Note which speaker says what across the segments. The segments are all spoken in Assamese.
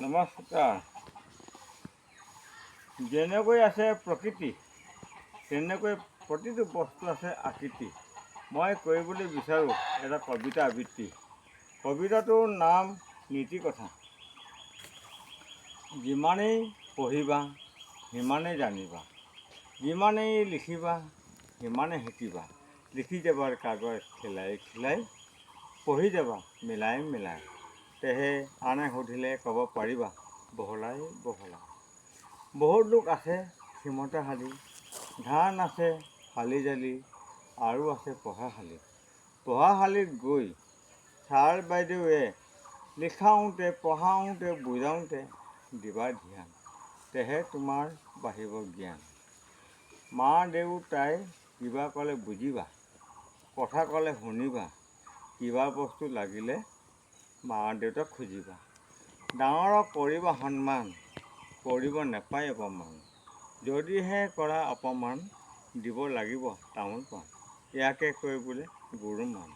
Speaker 1: নমস্কাৰ। যেনেকৈ আছে প্ৰকৃতি, তেনেকৈ প্ৰতিটো বস্তু আছে আকৃতি। মই কৰিবলৈ বিচাৰোঁ এটা কবিতা আবৃত্তি। কবিতাটোৰ নাম নীতি কথা যিমানেই পঢ়িবা, সিমানেই জানিবা। যিমানেই লিখিবা, সিমানেই শিকিবা। লিখি যাবা কাগজ খেলাই খেলাই, পঢ়ি যাবা, মিলাই মিলাই। তেহে আনে সুধিলে ক'ব পাৰিবা? বহলাই বহলাই বহুত লোক আছে ক্ষমতাশালী ধান আছে শালি জালি। আৰু আছে পঢ়াশালী পঢ়াশালীত গৈ। ছাৰ বাইদেৱে লিখাওঁতে পঢ়াওঁতে বুজাওঁতে দিবা ধ্যান। তেহে তোমাৰ বাঢ়িব জ্ঞান। মা দেউতাই কিবা ক'লে বুজিবা? কথা ক'লে শুনিবা। কিবা বস্তু লাগিলে মা দেউতাক খুজিবা। ডাঙৰক কৰিবা সন্মান কৰিব নাপায় অপমান। যদিহে কৰা অপমান দিব লাগিব তামোল পাণ ইয়াকে কৈ বোলে গুৰু মান।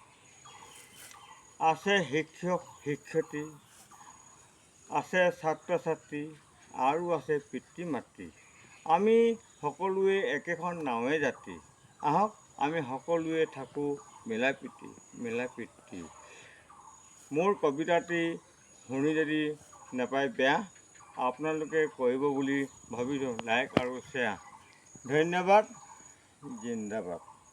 Speaker 1: আছে শিক্ষক শিক্ষয়িত্ৰী আছে ছাত্ৰ ছাত্ৰী আৰু আছে পিতৃ মাতৃ আমি সকলোৱে একেখন নাৱে যাত্ৰী আহক আমি সকলোৱে থাকোঁ মিলা প্ৰীতি মিলা প্ৰীতি মোৰ কবিতাটি শুনি যদি নাপায় বেয়া, আপোনালোকে কৰিব বুলি ভাবিছোঁ লাইক আৰু শ্বেয়াৰ। ধন্যবাদ। জিন্দাবাদ।